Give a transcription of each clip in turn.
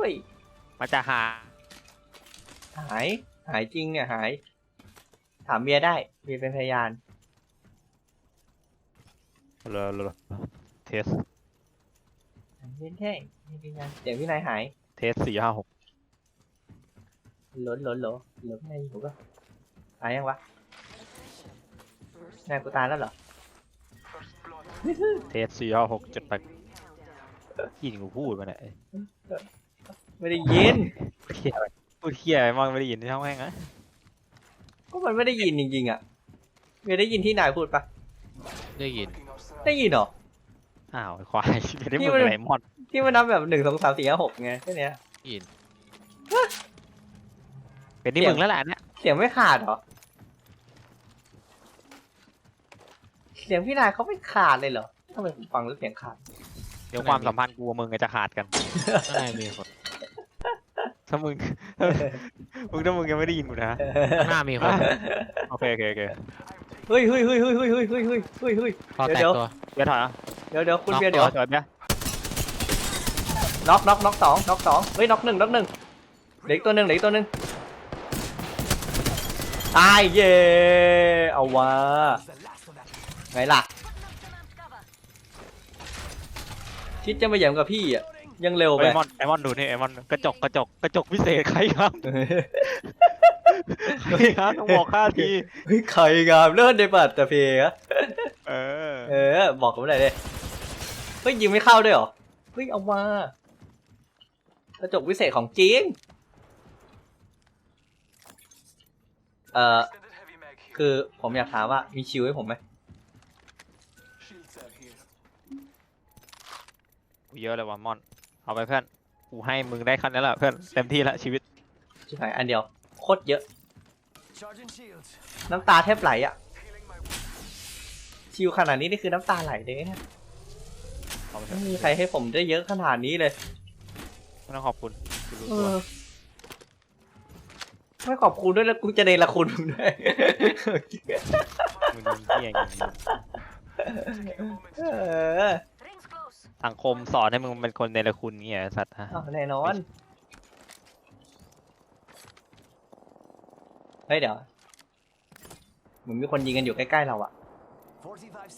เฮ้ย มันจะหา หาย หายจริงเนี่ยหาย ถามเบียร์ได้เบียร์เป็นพยานเลยเลยเทสเล่นแค่เบียร์เป็นพยานเสียงพี่นายหายเทสสี่ห้าหกหลนหลนหลนหลนพี่นายอยู่ปะตายยังวะนายกูตายแล้วเหรอ เทสสี่ห้าหกเจ็ดแปดยินกูพูดมาเนี่ย ไม่ได้ยินเฮียอะไรพูดเฮียอะไรมากไม่ได้ยินที่ช่องแม่งนะก็มันไม่ได้ยินจริงๆอะเบียร์ได้ยินที่นายพูดปะได้ยิน ได้ยินเหรอ อ้าวไอ้ควายไม่ได้นี่มึงมันอะไรมอนที่มันนับแบบหนึ่งสองสามสี่ห้าหกไงแค่เนี้ยได้ยิน เป็นที่มึงแล้วแหละเนี่ยเสียงไม่ขาดเหรอ เสียงพี่นายเขาไม่ขาดเลยเหรอทำไมผมฟังแล้วเสียงขาด เดี๋ยวความสัมพันธ์กูกับมึงจะขาดกันข้างในมีคน ถ้ามึง มึงถ้ามึงยังไม่ได้ยินกูนะ ข้างหน้ามีคนโอเคโอเคโอเคเฮ้ยเฮ้ยเฮ้ยเฮ้ยเฮ้ยเฮ้ยเฮ้ยเฮ้ยเฮ้ยเฮ้ย พอแตกเดี๋ยว ตัวเดี๋ยวถอยอะเดี๋ยวเดี๋ยวคุณน็อกเบียร์เดี๋ยวถอยเดี๋ยวน็อกน็อกน็อกสองน็อกสองเฮ้ยน็อกหนึ่งน็อกหนึ่งเหลืออีกตัวหนึ่งเหลืออีกตัวหนึ่งตายเย่เอาวะไงล่ะ คิดจะมาแย่มกับพี่อะ ยังเร็วไปไอมอนไอมอนดูนี่ไอมอนกระจกกระจกกระจกพิเศษใครครับใครครับต้องบอกค่าทีเฮ้ยใครงามเลิศในบัตรแต่เพอะเออ เออ บอกกันไม่ได้เลยเฮ้ยยิงไม่เข้าด้วยเหรอเฮ้ยเอามากระจกวิเศษของจริงเอ่อคือผมอยากถามว่ามีชิวให้ผมไหมเยอะเลยว่ะมอน เอาไปเพื่อน กูให้มึงได้คันนี้แหละเพื่อนเต็มที่แล้วชีวิต ชิบหายอันเดียวโคตรเยอะน้ำตาแทบไหลอะชิวขนาดนี้นี่คือน้ำตาไหลเลยนะเอาไปเถไม่อะมีใครให้ผมได้เยอะขนาดนี้เลยไม่ต้องขอบคุณกูรู้เอตัวอไม่ขอบคุณด้วยแล้วกูจะเนรคุณมึงด้วย มึงโดนเที่ยอย่างนี้เออ สังคมสอนให้มึงเป็นคนเนรคุณเงี้ยไอ้สัตว์ฮะอ้าวแน่นอน เฮ้ยเดี๋ยวเหมือนมีคนยิงกันอยู่ใกล้ๆเราอะ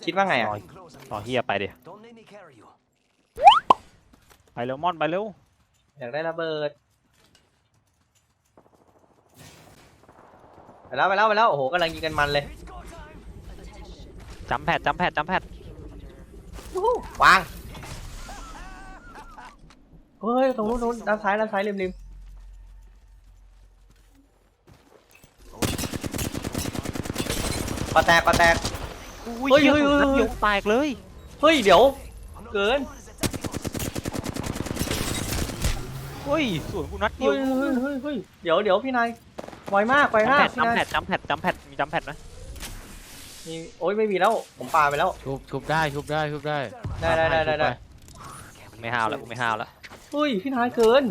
คิดว่าไงอะ ต่อเฮียไปดิไปเร็วมอนไปเร็วอยากได้ระเบิด ไปแล้วไปแล้วไปแล้วโอ้โหกำลังยิงกันมันเลยจำแพดจำแพดจำแพดวู้ฮู้วาง เฮ้ยตรงนู้นนู้นด้านซ้ายด้านซ้ายริมริมปะแตกปะแตก อุ้ยเฮ้ยเฮียเฮ้ยสุดนัดเฮ้ยเดียวแตกเลย เฮ้ยเดี๋ยว เกินเฮ้ยสวนกูนัดเดียเฮ้วยเฮ้ยเฮ้ยเฮ้ยเดี๋ยวเดี๋ยวพี่นายไวมากไวจำมาแพกดพี่นายจำแพดจำแพดจำแพดมีจำแพดไหมมีโอ้ยไม่มีแล้วผมปาไปแล้ว ชุบชุบได้ชุบได้ชุบได้ได้ได้ได้ได้ได้กูไม่ห้าวแล้วกูไม่ห้าวแล้ว เฮ้ยพี่นายเกิน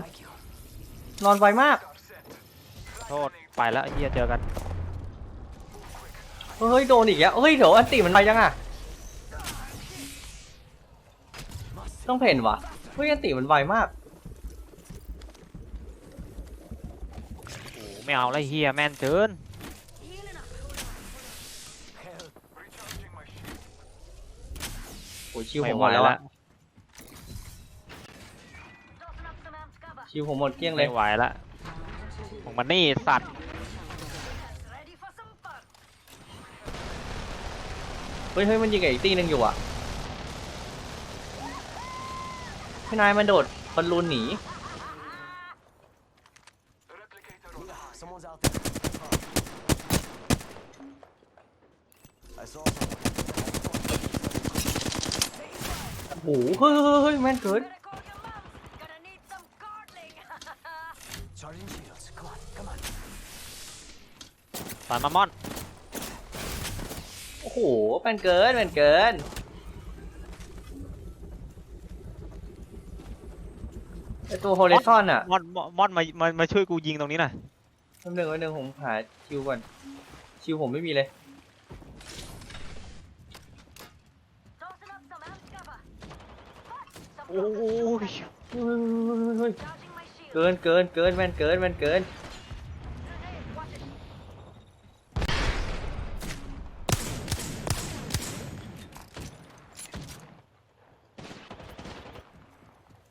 นอนไวมาก โทษไปแล้วไอ้เฮียเจอกัน เฮ้ยโดนอีกแล้วเฮ้ยเดี๋ยวอันติมันไปยังอะ ต้องเพ่นวะเฮ้ยอันติมันไวมาก โอ้ไม่เอาแล้วไอ้เฮียแม่นเกินโอ้ยชิวผไม่มไหหวมดแล้วแล้อะ วชิวผมหมดเกลี้ยงเลยไม่ไหวแล้วของมันนี่สัตว์เฮ้ยเฮ้ยมันยิงกับอีกตีหนึงอยู่อะพี่นายมันโดดบอลลูนหนี Someone's out there. I saw someone. โอ้โหเฮ้ยเฮ้ยเฮ้ยแม่นเกิน Charging shields. Come on, come on. ตอนมามอน โอ้โหแม่นเกินแม่นเกิน ไอตัวโฮลิซอนอะมอนมอนมอนมามามาช่วยกูยิงตรงนี้หน่อยแป๊บนึงแป๊บนึงผมหาชิวก่อนชิวผมไม่มีเลย โอ้ยเฮ้ยเฮ้ยเฮ้ยเฮ้ยเกินเกินเกินแม่นเกินแม่นเกิน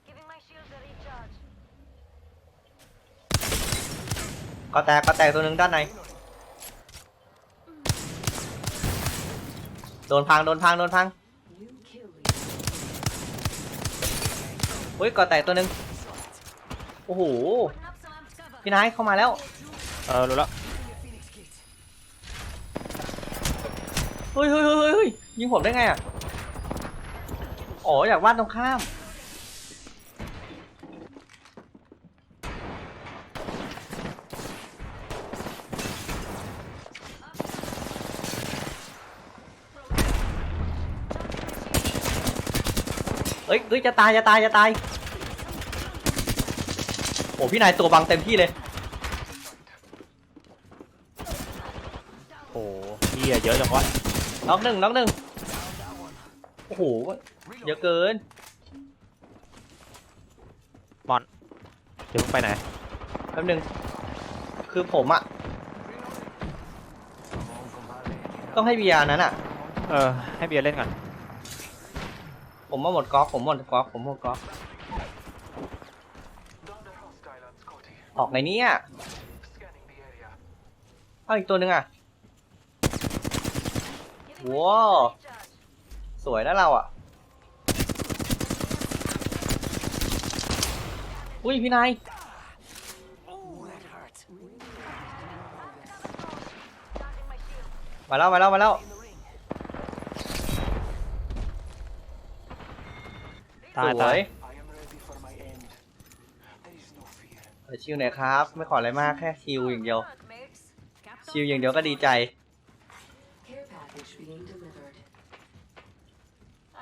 Giving my shields a recharge. ก็แตกก็แตกตัวหนึ่งด้านใน โดนพังโดนพังโดนพังเฮ้ยก็แตกตัวหนึ่งโอ้โห Putting up some amped cover. พี่นายเข้ามาแล้ว เออรู้แล้วเฮ้ยเฮ้ยเฮ้ยเฮ้ยเฮ้ยยิงผมได้ไงอะ อ๋ออยากวาดตรงข้าม เฮ้ยเฮ้ยจะตายจะตายจะตายโอ้พี่นายตัวบังเต็มที่เลยโอ้เฮียเยอะจังวะน็อกหนึ่งน็อกหนึ่งโอ้โหเยอะเกินเดี๋ยวมึงไปไหนแป๊บหนึงคือผมอะต้องให้เบียร์นั้นอะเออให้เบียร์เล่นก่อน ผมมาหมดก๊อกผมหมดก๊อกผมหมดก๊อกออกไงเนี่ยเอาอีกตัวหนึ่งอะ Giving my Whoa. shields a recharge. สวยนะเราอะ อุ้ยพี่นายมาแล้วมาแล้วมาแล้ว In the ring. ตายสวตายย I am ready for my end. There is no fear. เออชิวหน่อยครับ ไม่ขออะไรมากแค่ชิวอย่างเดียว Work, mates. Caps ชิว on. อย่างเดียวก็ดีใจ Care package being delivered.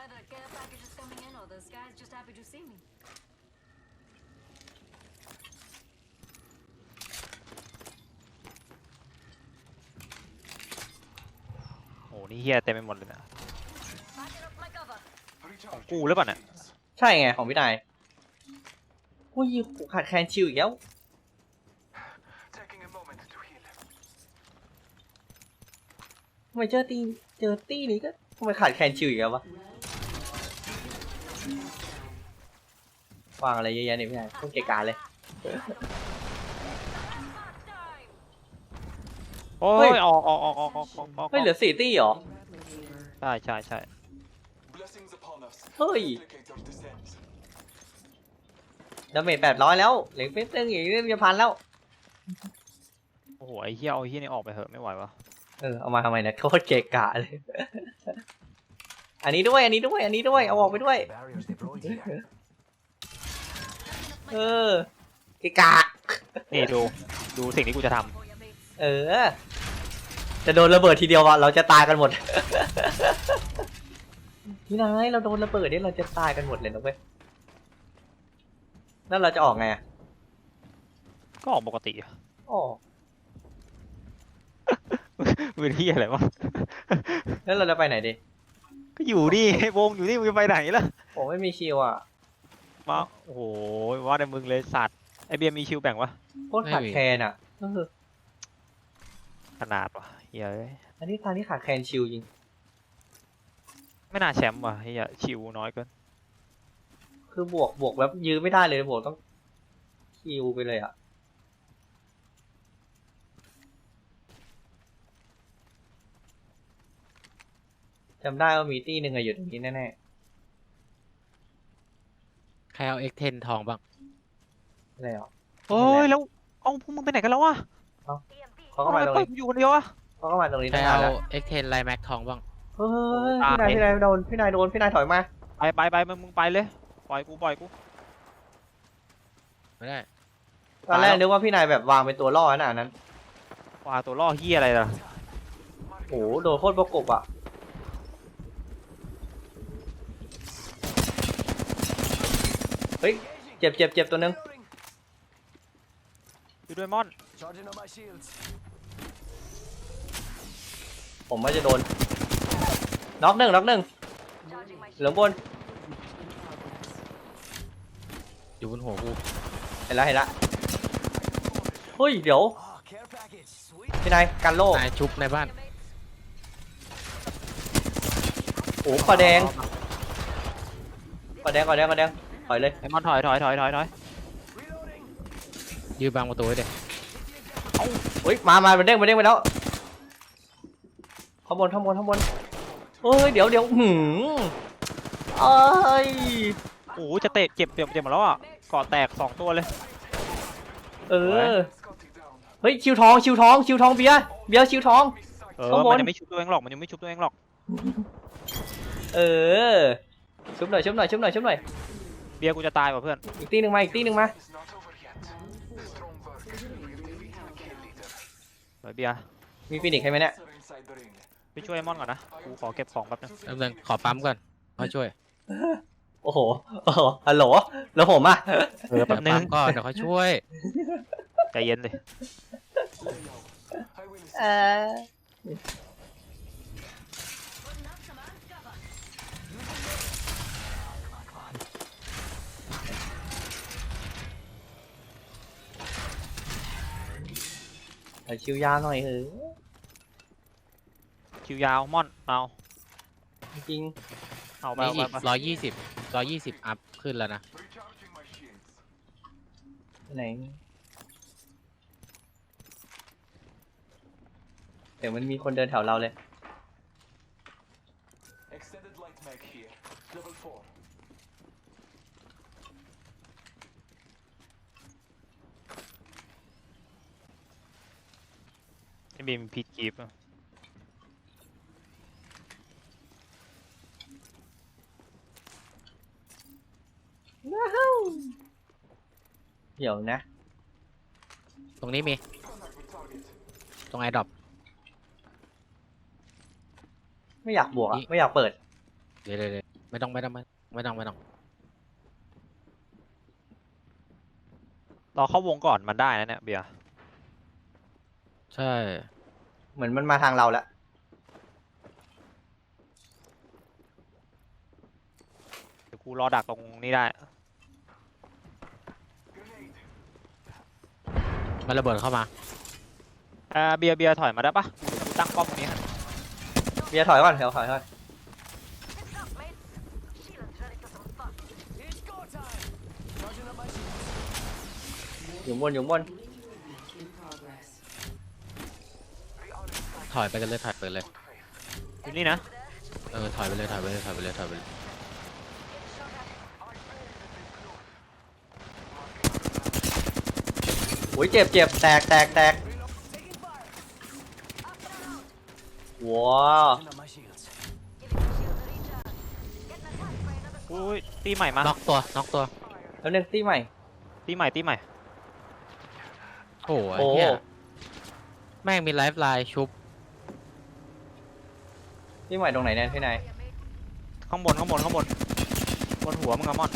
Either a care package is coming in or this guy's just happy to see me. โอ้นี่เฮียเต็มไปหมดเลยนะ Backing up my cover. ของกูหรือเปล่าเนี่ย ใช่ไงของพี่นายอุ้ยขาดแคลนชิวอีกแล้ว Taking a moment to heal. ทำไมเจอตีเจอตีนี้ก็ทำไมขาดแคลนชิวอีกแล้ววะวางอะไรเยอะแยะเนี่ยพี่นายต้องเกะกาเลยโอ้เฮ้ยยออกออกออกออกออกออกออกเฮ้ยเหลือสี่ตีเหรอใช่ใช่ใช่ Blessings upon us. เฮ้ย Replicator descends. ดาเมจแปดร้อยแล้วเหลือเพิ่มตึงอีกนิดจะพันแล้ว โอ้โห ไอ้เฮียเอาไอ้เฮียนี่ออกไปเถอะไม่ไหววะเออเอามาทำไมเนี่ยโคตรเกะกะเลย อันนี้ด้วยอันนี้ด้วยอันนี้ด้วยเอาออกไปด้วย Barriers deployed here. เออเกะกะ นี่ดู ดูสิ่งที่กูจะท For your mates. เออ จะโดนระเบิดทีเดียววะเราจะตายกันหมด พี่นายเราโดนระเบิดนี่เราจะตายกันหมดเลยนะเว้ย แล้วเราจะออกไงอะำก็ออกปกติอะอ๋อเป็นเฮียอะไรวะ แล้วเราจะไปไหนดีก็อยู่นี่ วงอยู่นี่มึงจะไปไหนล่ะ ผมไม่มีชิวอะ มาโอ้โหว่าแต่มึงเลยสัตว์ไอเบียร์มีชิวแบ่งวะโคตรขาดแคลนอะเออขนาดวะเฮียเอ้ยอันนี้ตอนนี้ขาดแคลนชิวจริง ไม่น่าแชมป์ว่ะเฮียชิวน้อยเกิน คือบวกบวกแบบยื้อไม่ได้เลยบวกต้องคิวไปเลยอะจำได้ว่ามีตี้หนึ่งอะอยู่ตรงนี้แน่ใครเอา X10 ทองบ้าง ๆอะไรหรอ โอ้ยแล้วเอาพวกมึงไปไหนกันแล้ววะ EMP. เขาก็มาตรงทำไปล่อยนี้กูอยู่คนเดียวอะเขาก็มาตรงนี้ใครตั้งนานเอาแล้ว X10 ไลแม็กทองบ้าง เฮ้ยตายพี่นายพี่นายโดนพี่นายโดนพี่นายถอยมา ไปไปไปมึงมึงไปเลย ปล่อยกูปล่อยกูไม่ได้ตอนแรกนึกว่าพี่นายแบบวางเป็นตัวล่อขนาดนั้นวาตัวล่อเฮียอะไรล่ะโอ้โหโดนโคตรประกบอะเฮ้ยเจ็บเจ็บเจ็บตัวหนึง Reloading. อยู่ด้วยมอน Charging on my shields. ผมว่าจะโดนน็อกหนึ่งน็อกหนึ่ง Charging my เหลืองบน อยู่บนหัวกูเห็นแล้วเห็นแล้วเฮ้ยเดี๋ยว Ah, care package. Sweet. พี่นายกันโลกนายชุบในบ้านโอ้ปลาแดงปลาแดงปลาแดงปลาแดงถอยเลยไอ้มอนถอยถอยถอยถอยถอยยืนบังประตูไว้เด็กเฮ้ยมามามันเด้งมันเด้งไปแล้วข้างบนข้างบนข้างบนเฮ้ยเดี๋ยวเดี๋ยวหืมเอ้ย โอ้โหจะเตะเจ็บเจ็บเจ็บหมดแล้วอะเกาะแตกสองตัวเลย เออ เฮ้ยชิวทองชิวทองชิวทองเบียร์เบียร์ชิวทอง เออข้างบน มันยังไม่ชุบตัวเองหรอกมันยังไม่ชุบตัวเองหรอกเออชุบหน่อยชุบหน่อยชุบหน่อยชุบหน่อยเบียร์กูจะตายว่ะเพื่อนอีกตีหนึ่งมาอีกตีหนึ่งมา It's not over yet. Strong work. We've defeated the kill leader. เฮ้ยเบียร์มีฟินิกซ์ให้ไหมเนี่ย Are inside the ring. ไปช่วยไอ้มอนก่อนนะกูขอเก็บของแป๊บนึงแป๊บนึงขอปั๊มก่อนมาช่วย โอ้โหโอ้โหฮัลโหลแล้วผมอะเออแป๊บนึปั๊งมก่อนเดี๋ยวเขาช่วย ใจเย็นดิ I will เออ Putting up some armed cover. เอาชิวยาวหน่อยเออคิวยาวมอนเอาจริงเอาไปมีเอาไปอีกเอาไปร้อยยี่สิบ ร้อยยี่สิบอัพขึ้นแล้วนะ recharging my shields. ไหนเดี๋ยวมันมีคนเดินแถวเราเลย Extended light mag here. Level 4. ไอ้บีมพีจีบอะ เดี๋ยวนะ ตรงนี้มี Contact with target. ตรงไอดอป ไม่อยากบวกอะนี่ไม่อยากเปิด เดี๋ยวเดี๋ยวเดี๋ยวไม่ต้องไม่ต้องไม่ไม่ต้องไม่ต้อง เราเข้าวงก่อนมันได้นะเนี่ยเบียร์ใช่ เหมือนมันมาทางเราแล้วเดี๋ยวกูรอดักตรงนี้ได้ มันระเบิดเข้ามาเอ่อเบียร์เบียร์ถอยมาได้ปะกูตั้งป้อมตรงนี้ให้เบียร์ถอยก่อนเดี๋ยวถอยก่อน Heads up, mates. Sheila's ready for some fun. It's go time. Charging up my shields. อยู่บนอยู่บน In progress. We are inside ถอยไปกันเลยถอยไปเลยอยู่นี่นะ เออถอยไปเลยถอยไปเลยถอยไปเลยถอยไปเลย โอ้ยเจ็บเจ็บแตกแตกแตก taking fire. ว้าว Charging up my shields. อุ้ยตีใหม่มาน็อกตัวน็อกตัวแล้วนึงตีใหม่ ตีใหม่ตีใหม่ โอ้โหโอ้ไอ้ เหี้ยแม่งมีไลฟ์ไลน์ชุบ ตีใหม่ตรงไหนเนี่ยพี่นายข้างบนข้างบนข้างบนบนหัวมึงอะมอน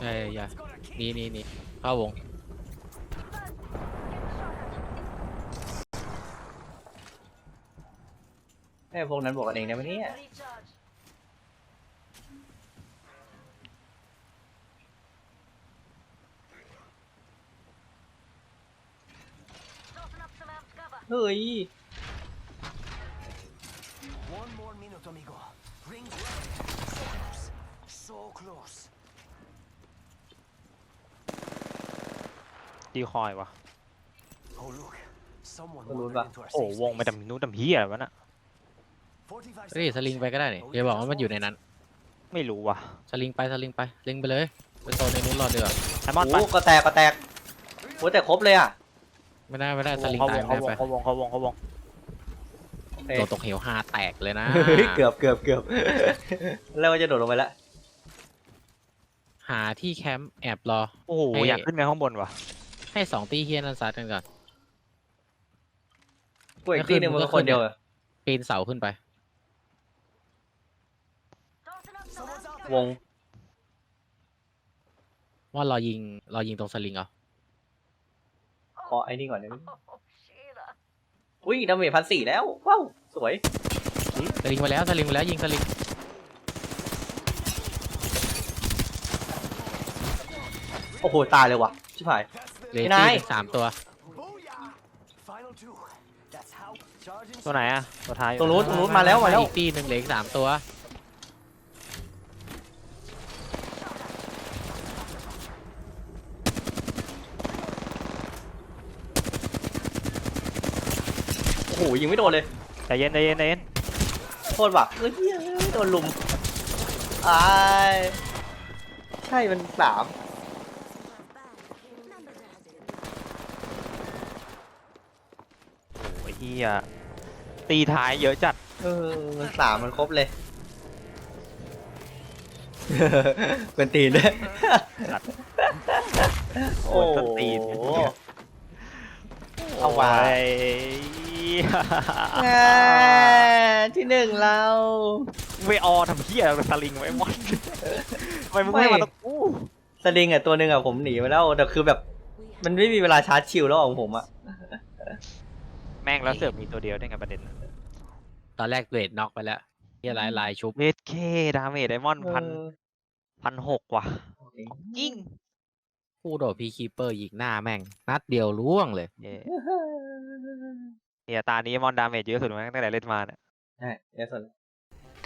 เอ้ยอย่าหนี่นี่นี่เข้าวง Get the shot at. ไอ้พวกนั้นบอกกันเองนะวันนี้ Recharge. Tossing up some amped cover. เฮ้ย One more minute, amigo. Rings ready. So close. So close. ดีคอยว่ะ Oh, look. Someone Ano wandered ba? into our โอ้ safe วงไป space. ดำนู้นดำเฮียอะไรวะน่ะ45เฮ้ย seconds. สลิงไปก็ได้นี่เดี๋ยวบอกว่ามันอยู่ในนั้น ไม่รู้ว่ะสลิงไปสลิงไปสลิงไปเลยไปโซนในนู้นรอเดือดไอ้มอนไปโอ้ก็แตกก็แตกโอ้แต่ครบเลยอะไม่ได้ไม่ได้สลิงเขาวตายงไม่เขาวได้งไปเขาวงเขาวงเขาวงเอ้ยโดนตกเหวหาแตกเลยนะเฮ้ยเกือบเกือบเกือบแล้วว่าจะโดดลงไปแล้วหาที่แคมป์แอบรอโอ้โหเอ้ยอยากขึ้นไปข้างบนว่ะ ให้สองตีเฮียนันซัดกันก่อนกูอีกทีหนึงมันก็คนเดียวอะปีนเสาขึ้นไป Tossing up some Someone's amped out ว cover. งว่ารอยิงรอยิงตรงสลิงเอาขอไอ้นี่ก่อนนะ Oh, Sheila. อุ้ยดาเมจพันสี่แล้วว้าวสวยสลิงไปแล้วสลิงไปแล้วยิงสลิงโหตายเลยว่ะชิบหาย เลพี่ตี้นายสามตัว Booyah! Final two. That's how. Charging. ตัวไหนอะตัวท้ายอยู่ตรงนู้นตรงนู้นมาแล้วมาแล้วอีกตีหนึ่งเหลืออีกสามตัว โอ้โหยิงไม่โดนเลยใจเย็นใจเย็นใจเย็นโทษว่ะเฮ้ยโดนลุมอายใช่มันสาม โอ้ยเฮีย ตีท้ายเยอะจัด เออมันสามมันครบเลย เป็นตีนด้วยสัตว์โอ้โดนต้นตีนเอาว่ะโอ้ยแหม่ที่หนึ่งเราไม่ออทำเฮียสลิงไว้หมดทำไมมึงไม่มาตะกูสลิงอะตัวหนึ่งอะผมหนีไปแล้วแต่คือแบบมันไม่มีเวลาชาร์จชิลแล้วของผมอะ แม่งแล้วเสือกมีตัวเดียวได้ไงประเด็นน่ะ ตอนแรกเวทน็อกไปแล้วเฮียลายลายชุบเวทเคดาเมจไดมอนด์พันพันหกว่ะยิ่งคู่โดดพีคีเปอร์ยิงหน้าแม่ง นัดเดียวล่วงเลยเย้เฮียตานี้มอนดาเมจเยอะสุดมั้งตั้งแต่เล่นมาเนี่ยใช่เดี๋ยวสน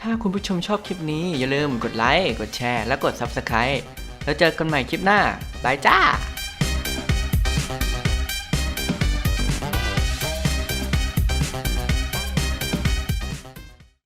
ถ้าคุณผู้ชมชอบคลิปนี้อย่าลืมกดไลค์ กดแชร์ และกด Subscribe แล้วเจอกันใหม่คลิปหน้าบายจ้า